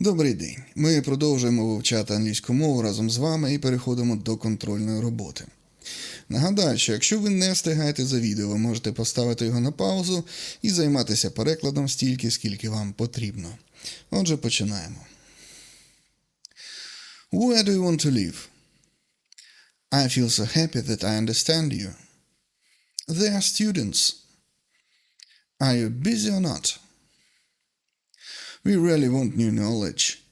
Добрий день. Ми продовжуємо вивчати англійську мову разом з вами і переходимо до контрольної роботи. Нагадаю, що якщо ви не встигаєте за відео, ви можете поставити його на паузу і займатися перекладом стільки, скільки вам потрібно. Отже, починаємо. Where do you want to live? I feel so happy that I understand you. They are students. Are you busy or not? We really want new knowledge.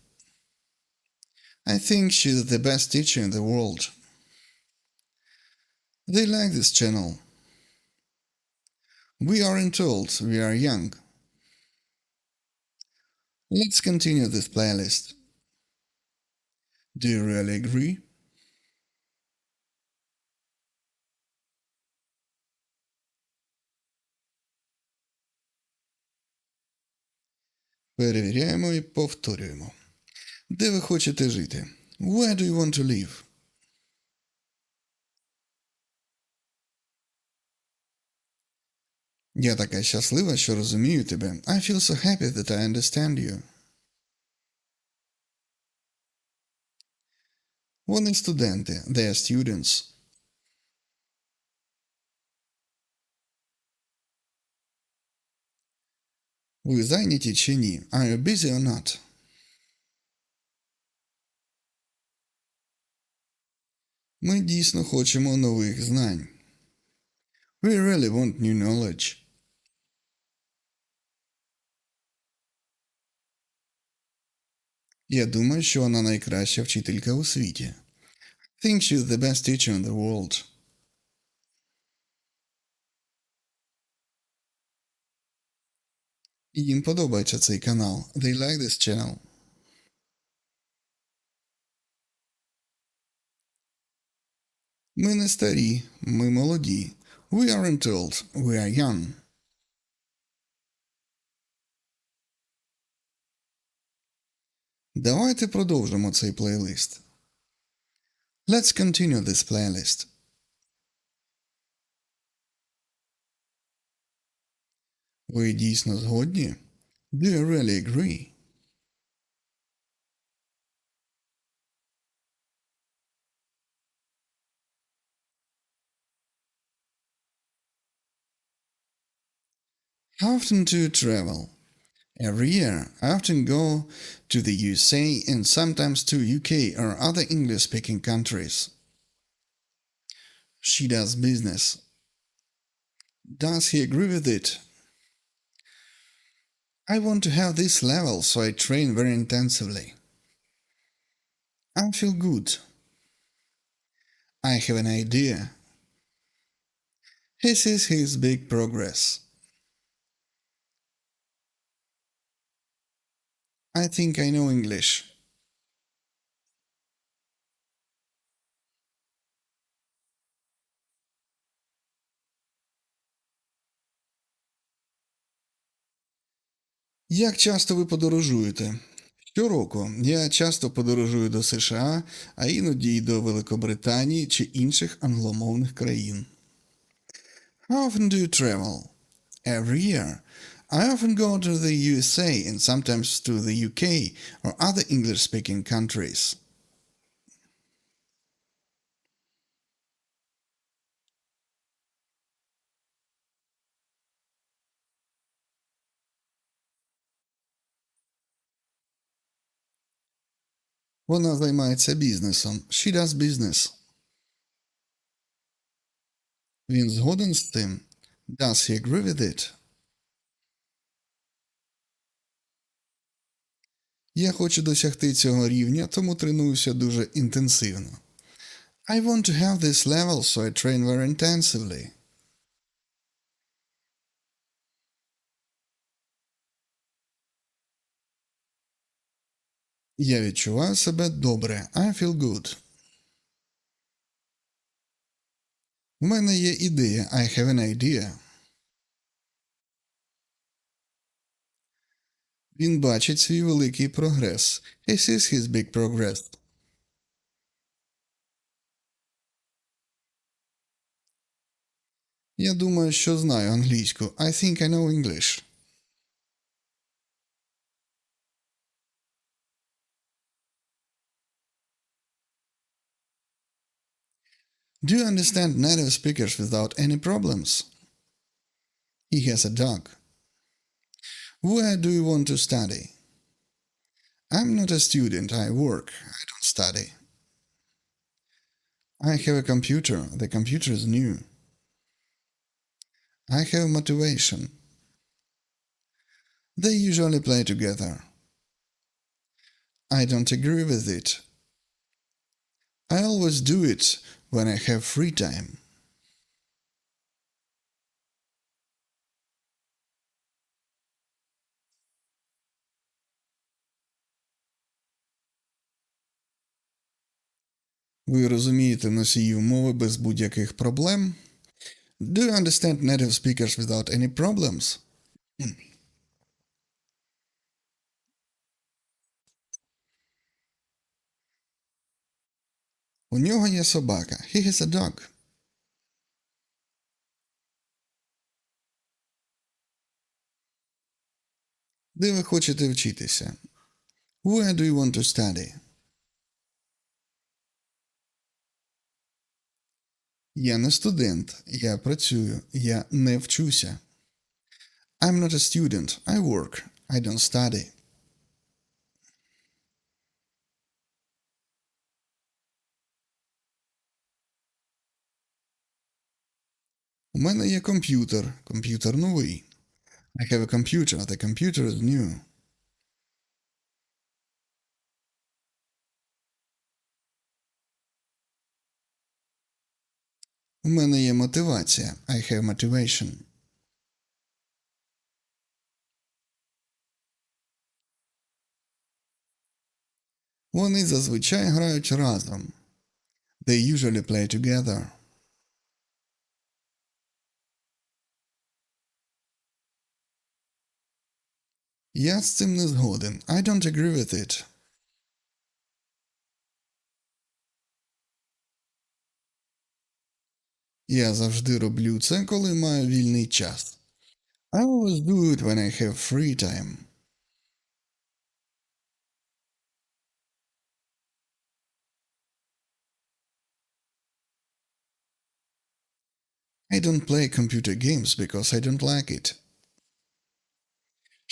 I think she's the best teacher in the world. They like this channel. We aren't old, we are young. Let's continue this playlist. Do you really agree? Перевіряємо і повторюємо. Де ви хочете жити? Where do you want to live? Я така щаслива, що розумію тебе. I feel so happy that I understand you. Вони студенти. They are students. Ви зайняті чи ні? Are you busy or not? Ми дійсно хочемо нових знань. We really want new knowledge. Я думаю, що вона найкраща вчителька у світі. Think she's the best teacher in the world. Їм подобається цей канал. They like this channel. Ми не старі, ми молоді. We aren't old, we are young. Давайте продовжимо цей плейлист. Let's continue this playlist. Ви дійсно згодні? Do you really agree? How often do you travel? Every year, I often go to the USA and sometimes to UK or other English-speaking countries. She does business. Does he agree with it? I want to have this level, so I train very intensively. I feel good. I have an idea. He sees his big progress. I think I know English. Як часто ви подорожуєте? Щороку я часто подорожую до США, а іноді й до Великобританії чи інших англомовних країн. How often do you travel? Every year. I often go to the USA and sometimes to the UK or other English speaking countries. Вона займається бізнесом. She does business. Він згоден з тим. Does he agree with it? Я хочу досягти цього рівня, тому тренуюся дуже інтенсивно. I want to have this level, so I train very intensively. Я відчуваю себе добре. I feel good. У мене є ідея. I have an idea. Він бачить свій великий прогрес. He sees his big progress. Я думаю, що знаю англійську. I think I know English. Do you understand native speakers without any problems? He has a dog. Where do you want to study? I'm not a student, I work, I don't study. I have a computer, the computer is new. I have motivation. They usually play together. I don't agree with it. I always do it when I have free time. Ви розумієте носіїв мови без будь-яких проблем? Do you understand native speakers without any problems? У нього є собака. He has a dog. Де ви хочете вчитися? Where do you want to study? Я не студент, я працюю, я не вчуся. I'm not a student, I work, I don't study. У мене є комп'ютер, комп'ютер новий. I have a computer, the computer is new. У мене є мотивація. I have motivation. Вони зазвичай грають разом. They usually play together. Я з цим не згоден. I don't agree with it. Я завжди роблю це, коли маю вільний час. I always do it when I have free time. I don't play computer games because I don't like it.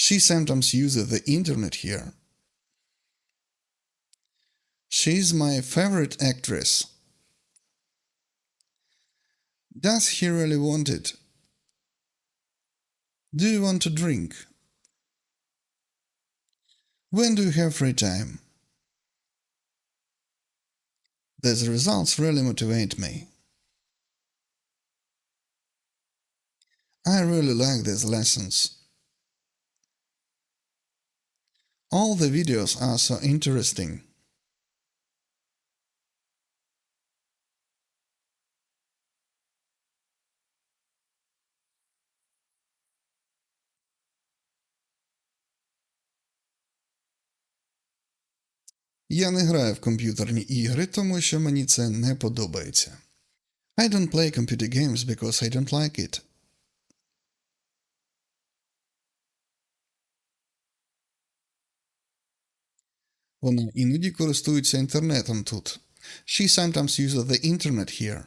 She sometimes uses the internet here. She's my favorite actress. Does he really want it? Do you want to drink? When do you have free time? These results really motivate me. I really like these lessons. All the videos are so interesting. Я не граю в комп'ютерні ігри, тому що мені це не подобається. I don't play computer games because I don't like it. Вона іноді користується інтернетом тут. She sometimes uses the internet here.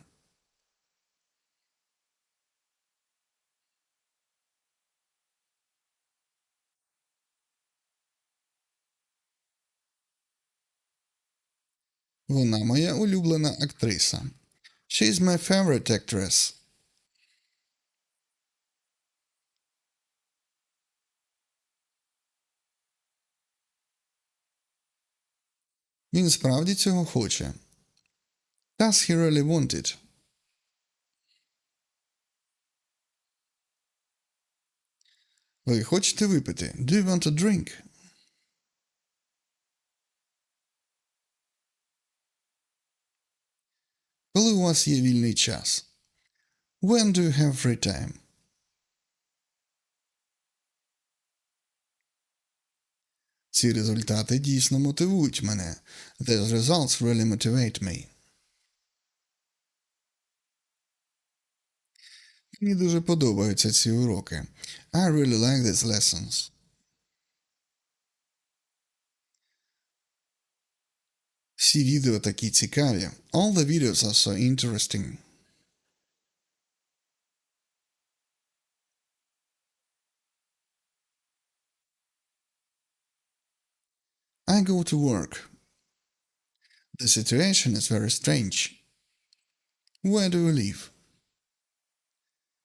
Вона моя улюблена актриса. She's my favorite actress. Він справді цього хоче. Does he really want it? Ви хочете випити? Do you want to drink? Коли у вас є вільний час? When do you have free time? Ці результати дійсно мотивують мене. These results really motivate me. Мені дуже подобаються ці уроки. I really like these lessons. Всі відео такі цікаві. All the videos are so interesting. I go to work. The situation is very strange. Where do you live?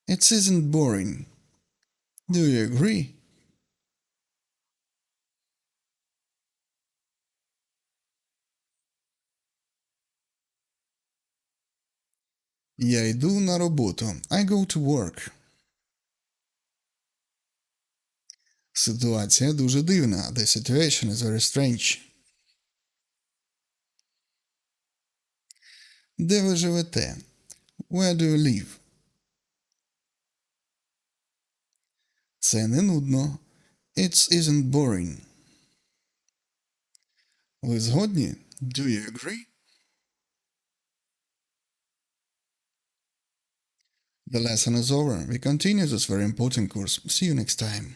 It isn't boring. Do you agree? Я йду на роботу. I go to work. Ситуація дуже дивна. The situation is very strange. Де ви живете? Where do you live? Це не нудно. It isn't boring. Ви згодні? Do you agree? The lesson is over. We continue this very important course. See you next time.